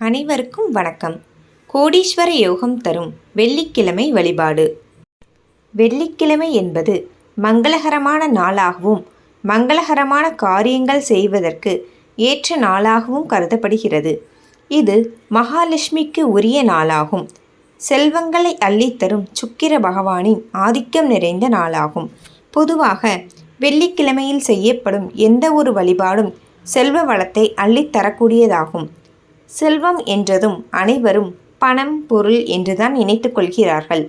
அனைவருக்கும் வணக்கம். கோடீஸ்வர யோகம் தரும் வெள்ளிக்கிழமை வழிபாடு. வெள்ளிக்கிழமை என்பது மங்களகரமான நாளாகவும் மங்களகரமான காரியங்கள் செய்வதற்கு ஏற்ற நாளாகவும் கருதப்படுகிறது. இது மகாலட்சுமிக்கு உரிய நாளாகும். செல்வங்களை அள்ளித்தரும் சுக்கிர பகவானின் ஆதிக்கம் நிறைந்த நாளாகும். பொதுவாக வெள்ளிக்கிழமையில் செய்யப்படும் எந்த ஒரு வழிபாடும் செல்வ வளத்தை அள்ளித்தரக்கூடியதாகும் செல்வம் என்றதும் அனைவரும் பணம் பொருள் என்றுதான் நினைத்து கொள்கிறார்கள்.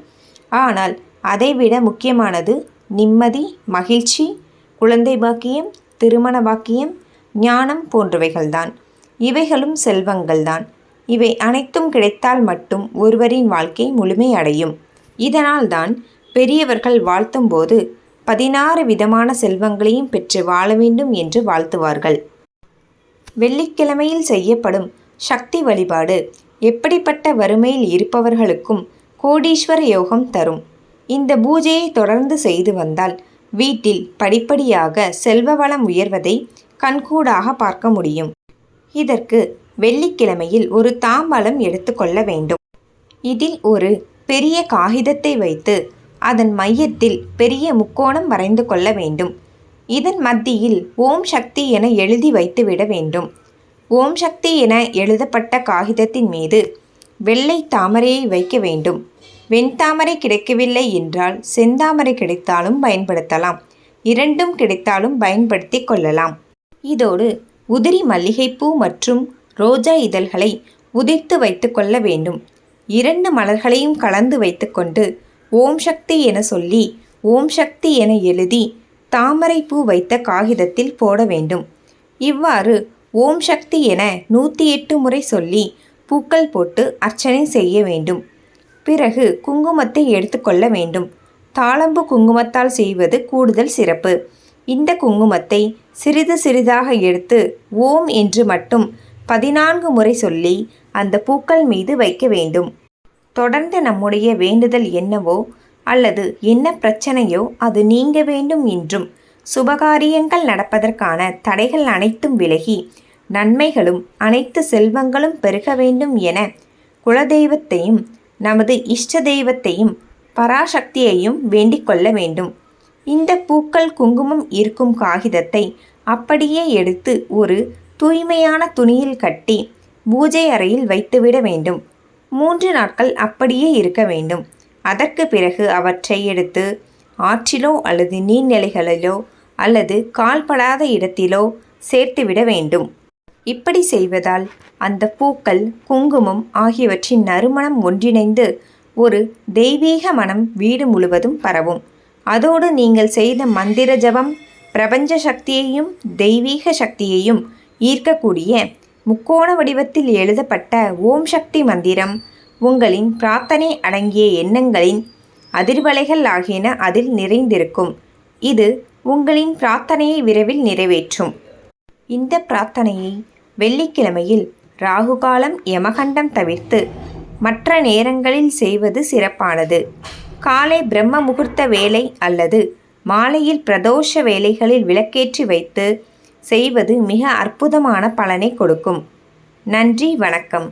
ஆனால் அதைவிட முக்கியமானது நிம்மதி மகிழ்ச்சி குழந்தை பாக்கியம் திருமண பாக்கியம் ஞானம் போன்றவைகள்தான். இவைகளும் செல்வங்கள்தான். இவை அனைத்தும் கிடைத்தால் மட்டும் ஒருவரின் வாழ்க்கை முழுமையடையும். இதனால்தான் பெரியவர்கள் வாழ்த்தும்போது பதினாறு விதமான செல்வங்களையும் பெற்று வாழ வேண்டும் என்று வாழ்த்துவார்கள். வெள்ளிக்கிழமையில் செய்யப்படும் சக்தி வழிபாடு. எப்படிப்பட்ட வறுமையில் இருப்பவர்களுக்கும் கோடீஸ்வர யோகம் தரும். இந்த பூஜையை தொடர்ந்து செய்து வந்தால் வீட்டில் படிப்படியாக செல்வ வளம் உயர்வதை கண்கூடாக பார்க்க முடியும். இதற்கு வெள்ளிக்கிழமையில் ஒரு தாம்பலம் எடுத்துக்கொள்ள வேண்டும். இதில் ஒரு பெரிய காகிதத்தை வைத்து அதன் மையத்தில் பெரிய முக்கோணம் வரைந்து கொள்ள வேண்டும். இதன் மத்தியில் ஓம் சக்தி என எழுதி வைத்துவிட வேண்டும். ஓம் சக்தி என எழுதப்பட்ட காகிதத்தின் மீது வெள்ளை தாமரையை வைக்க வேண்டும். வெண்தாமரை கிடைக்கவில்லை என்றால் செந்தாமரை கிடைத்தாலும் பயன்படுத்தலாம். இரண்டும் கிடைத்தாலும் பயன்படுத்தி கொள்ளலாம். இதோடு உதிரி மல்லிகைப்பூ மற்றும் ரோஜா இதழ்களை உதிர்த்து வைத்து கொள்ள வேண்டும். இரண்டு மலர்களையும் கலந்து வைத்துக்கொண்டு ஓம் சக்தி என சொல்லி ஓம் சக்தி என எழுதி தாமரை பூ வைத்த காகிதத்தில் போட வேண்டும். இவ்வாறு ஓம் சக்தி என நூற்றி எட்டு முறை சொல்லி பூக்கள் போட்டு அர்ச்சனை செய்ய வேண்டும். பிறகு குங்குமத்தை எடுத்துக்கொள்ள வேண்டும். தாளம்பு குங்குமத்தால் செய்வது கூடுதல் சிறப்பு. இந்த குங்குமத்தை சிறிது சிறிதாக எடுத்து ஓம் என்று மட்டும் பதினான்கு முறை சொல்லி அந்த பூக்கள் மீது வைக்க வேண்டும். தொடர்ந்து நம்முடைய வேண்டுதல் என்னவோ அல்லது என்ன பிரச்சனையோ அது நீங்க வேண்டும் என்றும் சுபகாரியங்கள் நடப்பதற்கான தடைகள் அனைத்தும் விலகி நன்மைகளும் அனைத்து செல்வங்களும் பெருக வேண்டும் என குலதெய்வத்தையும் நமது இஷ்ட தெய்வத்தையும் பராசக்தியையும் வேண்டிக் கொள்ள வேண்டும். இந்த பூக்கள் குங்குமம் இருக்கும் காகிதத்தை அப்படியே எடுத்து ஒரு தூய்மையான துணியில் கட்டி பூஜை அறையில் வைத்துவிட வேண்டும். மூன்று நாட்கள் அப்படியே இருக்க வேண்டும். அதற்கு பிறகு அவற்றை எடுத்து ஆற்றிலோ அல்லது நீர்நிலைகளிலோ அல்லது கால்படாத இடத்திலோ சேர்த்துவிட வேண்டும். இப்படி செய்வதால் அந்த பூக்கள் குங்குமம் ஆகியவற்றின் நறுமணம் ஒன்றிணைந்து ஒரு தெய்வீக மனம் வீடு முழுவதும் பரவும். அதோடு நீங்கள் செய்த மந்திர ஜபம் பிரபஞ்ச சக்தியையும் தெய்வீக சக்தியையும் ஈர்க்கக்கூடிய முக்கோண வடிவத்தில் எழுதப்பட்ட ஓம் சக்தி மந்திரம் உங்களின் பிரார்த்தனை அடங்கிய எண்ணங்களின் அதிர்வலைகள் ஆகியன அதில் நிறைந்திருக்கும். இது உங்களின் பிரார்த்தனையை விரைவில் நிறைவேற்றும். இந்த பிரார்த்தனையை வெள்ளிக்கிழமையில் ராகுகாலம் யமகண்டம் தவிர்த்து மற்ற நேரங்களில் செய்வது சிறப்பானது. காலை பிரம்ம முகூர்த்த வேலை அல்லது மாலையில் பிரதோஷ வேலைகளில் விளக்கேற்றி வைத்து செய்வது மிக அற்புதமான பலனை கொடுக்கும். நன்றி வணக்கம்.